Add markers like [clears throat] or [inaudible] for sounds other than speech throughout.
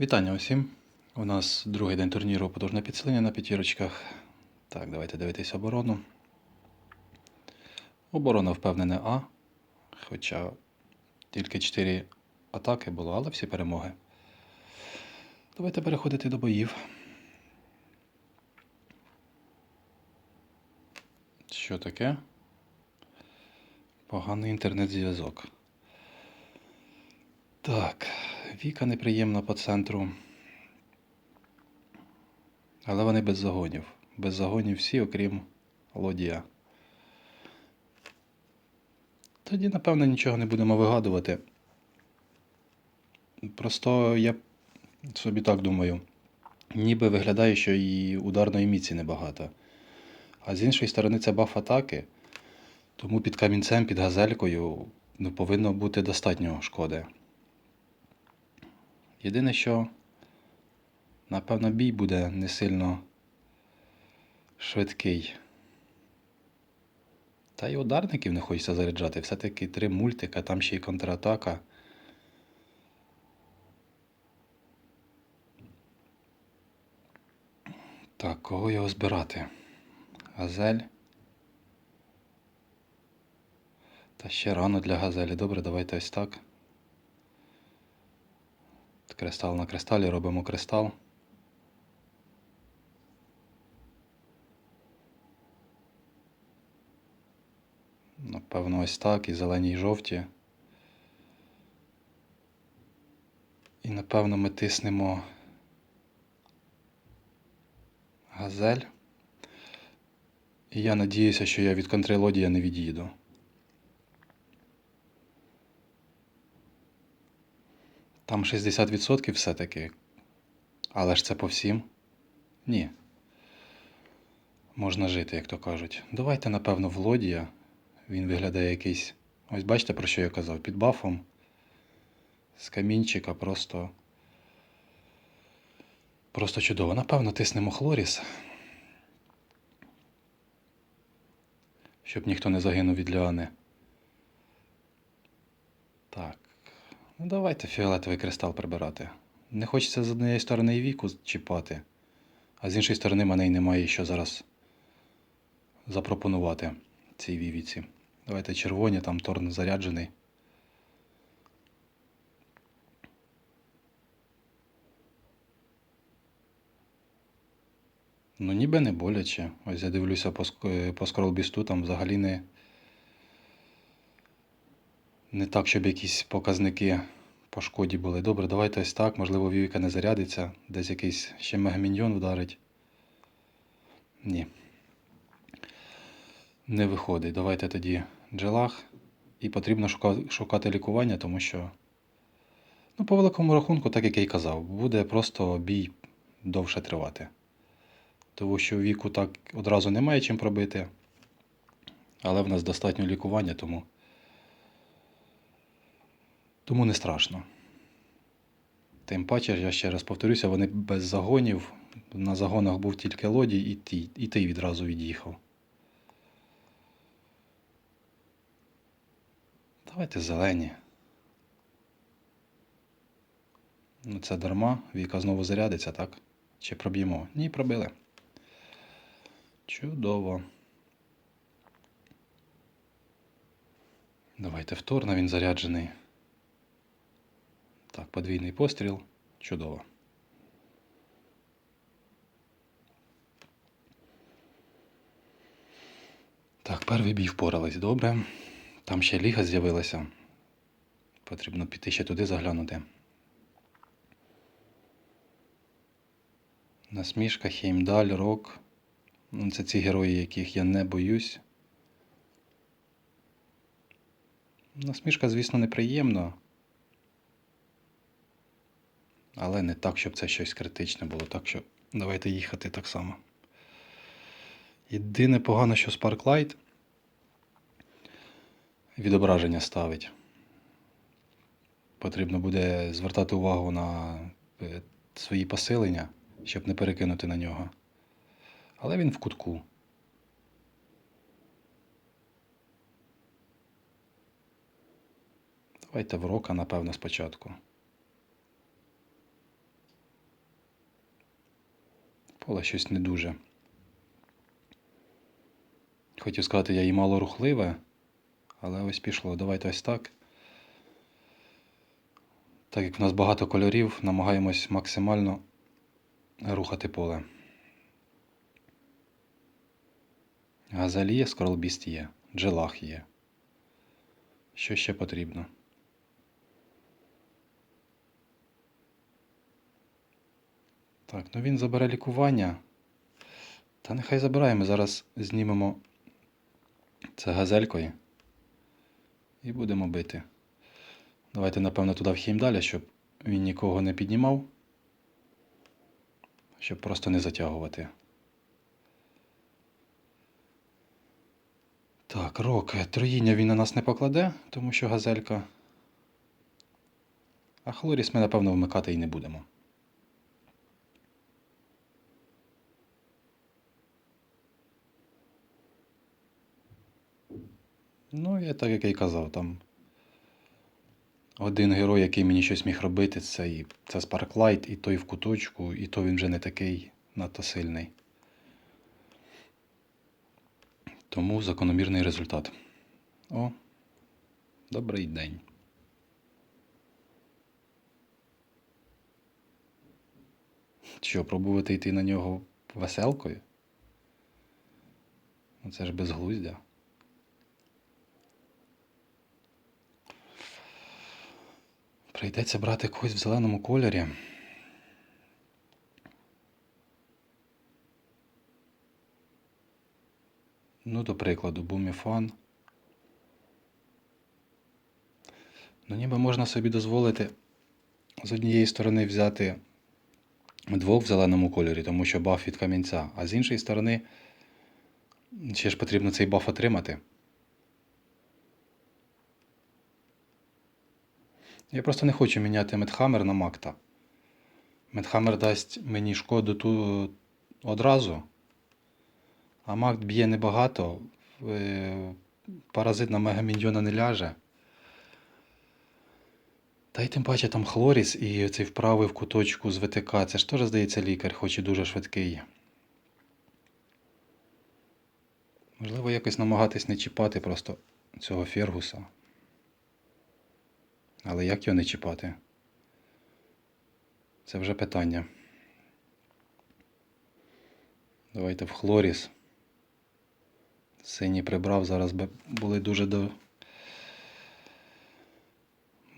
Вітання усім. У нас другий день турніру потужне підсилення на п'ятірочках. Так, давайте дивитися оборону. Оборона впевнена А. Хоча тільки 4 атаки було, але всі перемоги. Давайте переходити до боїв. Що таке? Поганий інтернет-зв'язок. Так, Віка неприємна по центру. Але вони без загонів. Без загонів всі, окрім Лодія. Тоді, напевно, нічого не будемо вигадувати. Просто я собі так думаю. Ніби виглядає, що і ударної міці небагато. А з іншої сторони, це баф атаки. Тому під камінцем, під газелькою ну, повинно бути достатньо шкоди. Єдине, що, напевно, бій буде не сильно швидкий. Та й ударників не хочеться заряджати. Все-таки три мультика, там ще й контратака. Так, кого його збирати? Газель. Та ще рано для газелі. Добре, давайте ось так. Кристал на кристалі робимо кристал. Напевно, ось так, і зелені, і жовті. І напевно ми тиснемо газель. І я надіюся, що я від контрелодія не від'їду. Там 60% все-таки. Але ж це по всім? Ні. Можна жити, як то кажуть. Давайте, напевно, Володія. Він виглядає якийсь. Ось бачите, про що я казав? Під бафом. З камінчика просто. Просто чудово. Напевно, тиснемо Хлоріс. Щоб ніхто не загинув від Ліани. Так. Ну, давайте фіолетовий кристал прибирати. Не хочеться з однієї сторони і віку чіпати, а з іншої сторони мене й немає що зараз запропонувати цій вівіці. Давайте червоні, там торн заряджений. Ну, ніби не боляче. Ось я дивлюся по, ск- скролбісту, там взагалі не. Не так, щоб якісь показники по шкоді були. Добре, давайте ось так. Можливо, Вівіка не зарядиться, десь якийсь ще мегаміньйон вдарить. Ні. Не виходить. Давайте тоді джелах. І потрібно шукати лікування, тому що, ну, по великому рахунку, так як я й казав, буде просто бій довше тривати. Тому що віку так одразу немає чим пробити. Але в нас достатньо лікування, тому. Тому не страшно. Тим паче, я ще раз повторюся, вони без загонів. На загонах був тільки лодій, і ти, і ти відразу від'їхав. Давайте зелені. Ну, це дарма. Віка знову зарядиться, так? Чи проб'ємо? Ні, пробили. Чудово. Давайте вторно, він заряджений. Так, подвійний постріл. Чудово. Так, перший бій впорались добре. Там ще ліга з'явилася. Потрібно піти ще туди заглянути. Насмішка, Хеймдаль, Рок. Ну, Це ці герої, яких я не боюсь. Насмішка, звісно, неприємно. Але не так, щоб це щось критичне було. Так що давайте їхати так само. Єдине погано, що Sparklight відображення ставить. Потрібно буде звертати увагу на е, свої посилення, щоб не перекинути на нього. Але він в кутку. Давайте в рока, напевно, спочатку. Поле щось не дуже. Хотів сказати, я і мало рухливе, але ось пішло. Давайте ось так. Так як в нас багато кольорів, намагаємось максимально рухати поле. Газель є, скорлбіст є, джелах є. Що ще потрібно? Так, ну він забере лікування. Та нехай забирає, ми зараз знімемо це газелькою і будемо бити. Давайте, напевно, туди вхім далі, щоб він нікого не піднімав. Щоб просто не затягувати. Так, рок. Троїння він на нас не покладе, тому що газелька. А хлоріс ми, напевно, вмикати і не будемо. Ну, я так як я й казав, там один герой, який мені щось міг робити, це, і, це Sparklight, і той в куточку, і то він вже не такий надто сильний. Тому закономірний результат. О, добрий день. Що, пробувати йти на нього веселкою? Ну, Це ж безглуздя. Прийдеться брати когось в зеленому кольорі. Ну, до прикладу, буміфан. Ну, ніби можна собі дозволити з однієї сторони взяти двох в зеленому кольорі, тому що баф від камінця, а з іншої сторони ще ж потрібно цей баф отримати. Я просто не хочу міняти Медхаммер на Макта. Медхаммер дасть мені шкоду ту одразу, а Макт б'є небагато. е, Паразит на мегаміньйона не ляже. Та й тим паче там Хлоріс і цей вправий в куточку з ВТК. Це ж теж, здається, лікар, хоч і дуже швидкий. Можливо, якось намагатись не чіпати просто цього Фергуса. Але як його не чіпати? Це вже питання. Давайте в Хлоріс. Синій прибрав, зараз би були дуже до.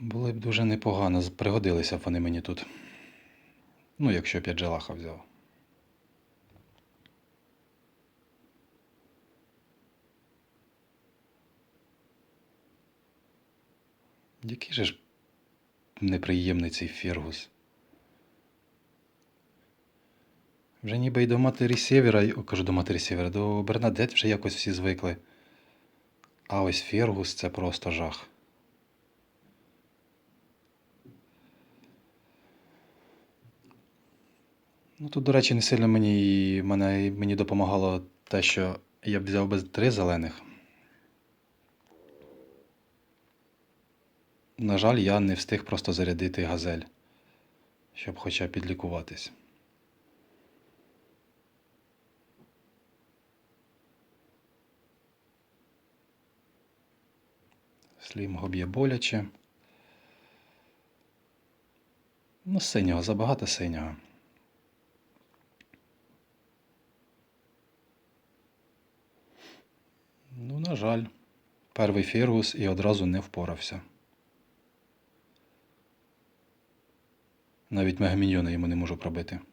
Були б дуже непогано, пригодилися б вони мені тут. Ну, якщо б я джелаха взяв. Який же ж неприємний цей Фергус. Вже ніби й до матері Сєвєра, кажу до матері Сєвєра, до Бернадет вже якось всі звикли. А ось Фергус це просто жах. Ну тут, до речі, не сильно мені, мене, мені допомагало те, що я б взяв би три зелених. На жаль, я не встиг просто зарядити газель, щоб хоча б підлікуватись. Слімго б'є боляче. Ну, синього, забагато синього. Ну, на жаль, перший Фергус і одразу не впорався. Навіть мегаміньйона йому не можу пробити. [laughs]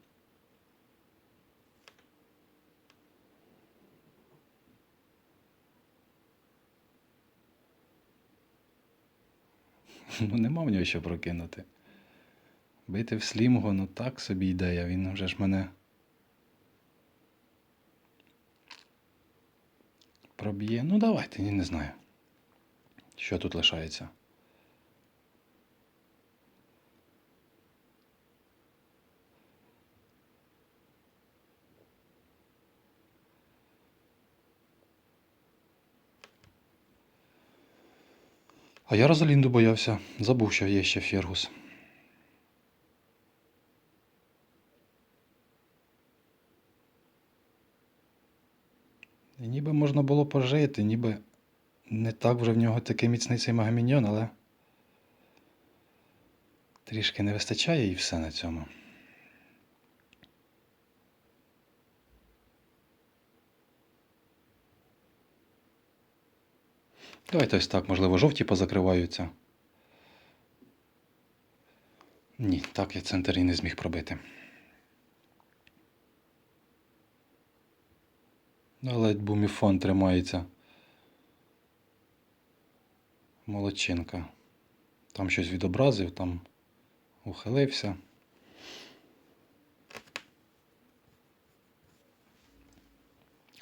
Ну, нема в нього що прокинути. Бити в слімго, ну так собі ідея, він вже ж мене. Проб'є. Ну давайте, я не знаю. Що тут лишається? А я Розалінду боявся, забув, що є ще Фергус. І ніби можна було пожити, ніби не так вже в нього такий міцний цей магаміньон, але трішки не вистачає і все на цьому. Давайте ось так, можливо, жовті позакриваються. Ні, так я центр і не зміг пробити. Ну, Але буміфон тримається. Молодчинка. Там щось відобразив, там ухилився.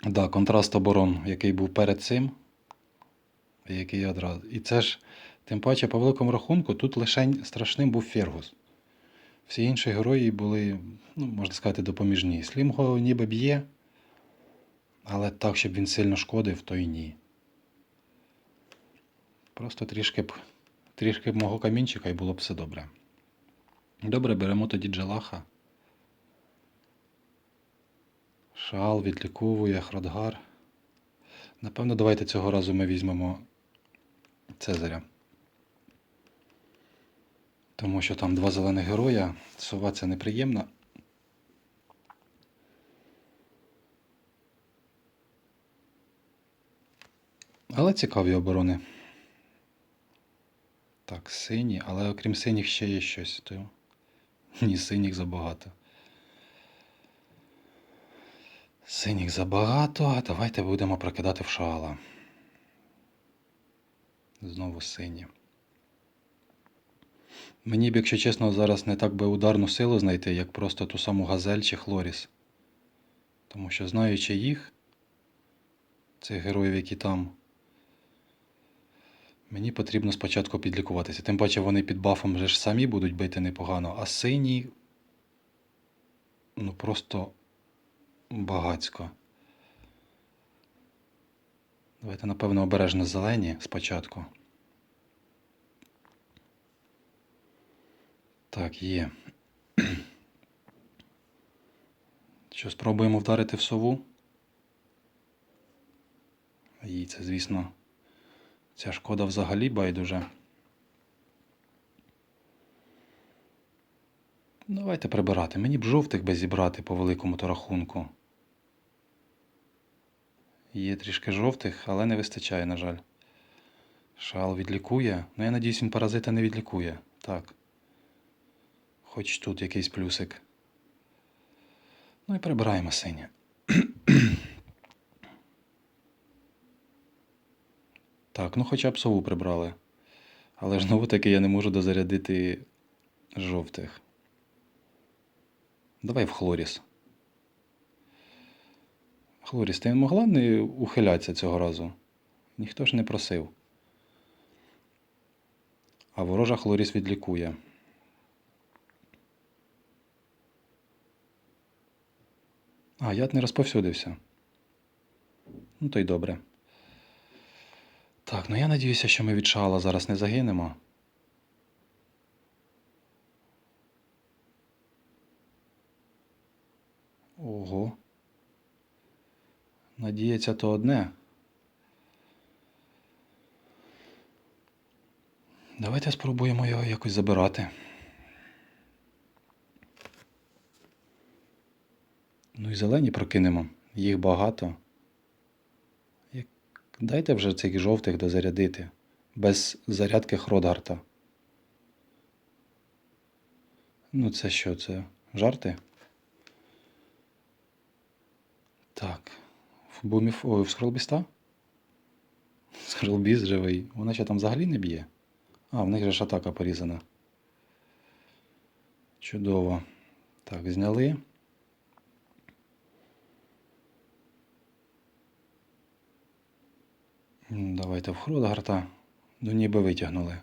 Да, контраст оборон, який був перед цим, який одразу. І це ж, тим паче, по великому рахунку, тут лише страшним був Фергус. Всі інші герої були, ну, можна сказати, допоміжні. Слімго ніби б'є, але так, щоб він сильно шкодив, то й ні. Просто трішки б, трішки б мого камінчика і було б все добре. Добре, беремо тоді Джелаха. Шаал відліковує, Хродгар. Напевно, давайте цього разу ми візьмемо Цезаря. Тому що там два зелених героя, сова це неприємно. Але цікаві оборони. Так, сині, але окрім синіх ще є щось. То... Ні, синіх забагато. Синіх забагато, давайте будемо прокидати в шала. Знову сині. Мені б, якщо чесно, зараз не так би ударну силу знайти, як просто ту саму газель чи Хлоріс. Тому що знаючи їх, цих героїв, які там, мені потрібно спочатку підлікуватися. Тим паче вони під бафом вже ж самі будуть бити непогано, а сині ну просто багацько. Давайте, напевно, обережно зелені спочатку. Так, є. [clears throat] Що, спробуємо вдарити в сову? Їй це, звісно, ця шкода взагалі байдуже. Давайте прибирати. Мені б жовтих би зібрати по великому то рахунку. Є трішки жовтих, але не вистачає, на жаль. Шал відлікує. Ну, я надіюсь, він паразита не відлікує. Так. Хоч тут якийсь плюсик. Ну і прибираємо синє. [clears throat] так, ну хоча б сову прибрали. Але ж знову таки я не можу дозарядити жовтих. Давай в Хлоріс. Хлоріс, ти могла не ухилятися цього разу? Ніхто ж не просив. А ворожа Хлоріс відлікує. А, яд не розповсюдився. Ну, то й добре. Так, ну я надіюся, що ми від шала зараз не загинемо. Ого. Надіється то одне. Давайте спробуємо його якось забирати. Ну і зелені прокинемо. Їх багато. Дайте вже цих жовтих дозарядити. Без зарядки Хродгарта. Ну, це що, це жарти? Так. В буміф... Ой, в скролбіста? Скролбіст живий. Вона ще там взагалі не б'є. А, в них же ж атака порізана. Чудово. Так, зняли. Давайте в Хродгарта. Ну, ніби витягнули.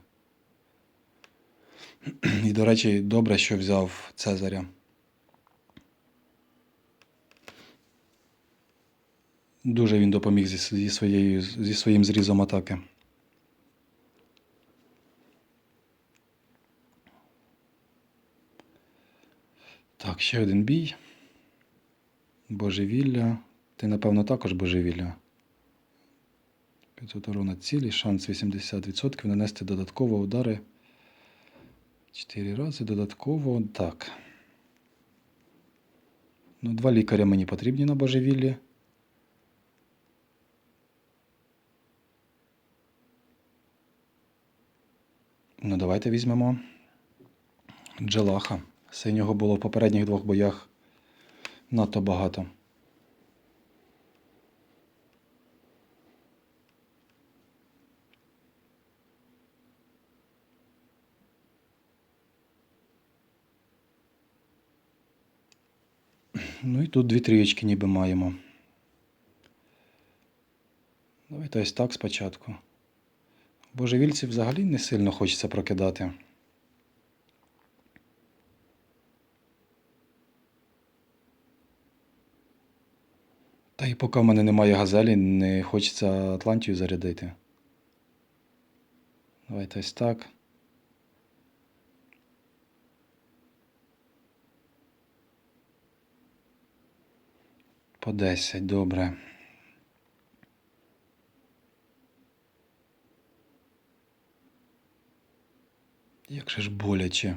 [clears throat] І, до речі, добре, що взяв Цезаря. Дуже він допоміг зі, своєю, зі своїм зрізом атаки. Так, ще один бій. Божевілля. Ти, напевно, також божевілля. 500 урона цілі, шанс 80% нанести додатково удари. 4 рази додатково. Так. Ну, два лікаря мені потрібні на божевіллі. Ну, давайте візьмемо Джелаха. Синього було в попередніх двох боях надто багато. Ну і тут дві трієчки ніби маємо. Давайте ось так спочатку. Божевільців взагалі не сильно хочеться прокидати. Та і поки в мене немає газелі, не хочеться Атлантію зарядити. Давайте ось так. По 10, добре. Як же ж боляче.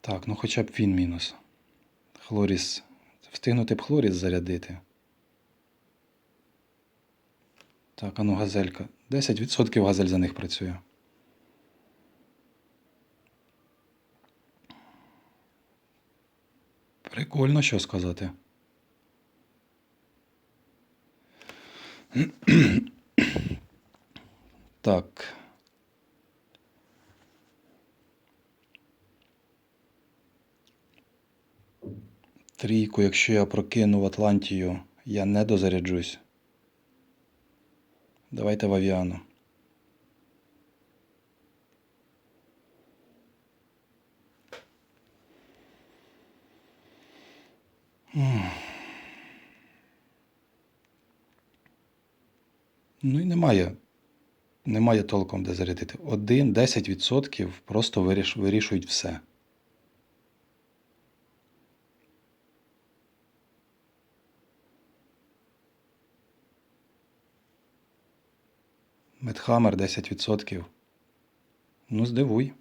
Так, ну хоча б він мінус. Хлоріс. Встигнути б хлоріс зарядити. Так, а ну газелька. 10% газель за них працює. Прикольно, що сказати. Так. Трійку, якщо я прокину в Атлантію, я не дозаряджусь. Давайте в авіану. Ну і немає. Немає толком де зарядити. 1-10% просто виріш, вирішують все. Медхаммер 10%. Ну, здивуй.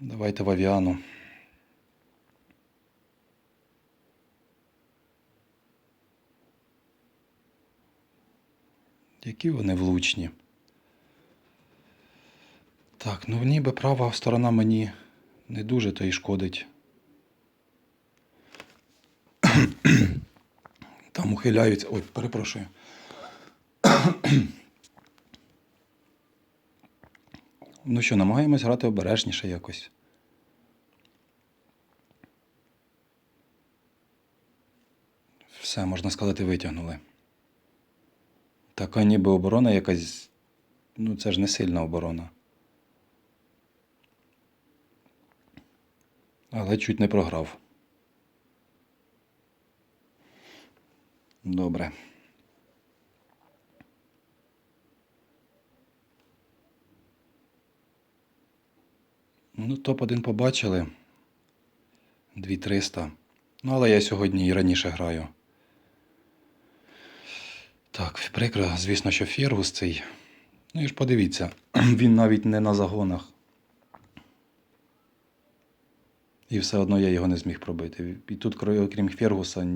Давайте в авіану. Які вони влучні. Так, ну ніби права сторона мені не дуже то й шкодить. [coughs] Там ухиляються. Ой, перепрошую. [coughs] ну що, намагаємось грати обережніше якось. Все, можна сказати, витягнули. Така ніби оборона якась. Ну, це ж не сильна оборона. Але чуть не програв. Добре. Ну, топ-1 побачили. 2300. Ну, але я сьогодні і раніше граю. Так, прикро, звісно, що Фергус цей. Ну і ж подивіться, [clears throat] він навіть не на загонах. І все одно я його не зміг пробити. І тут, окрім Фергуса,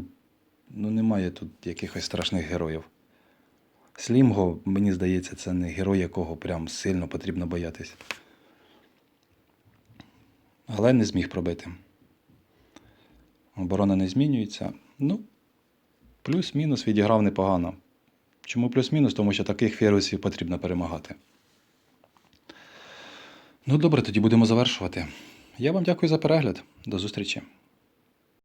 ну немає тут якихось страшних героїв. Слімго, мені здається, це не герой, якого прям сильно потрібно боятись. Але не зміг пробити. Оборона не змінюється. Ну, плюс-мінус відіграв непогано. Чому плюс-мінус? Тому що таких фергусів потрібно перемагати. Ну добре, тоді будемо завершувати. Я вам дякую за перегляд. До зустрічі.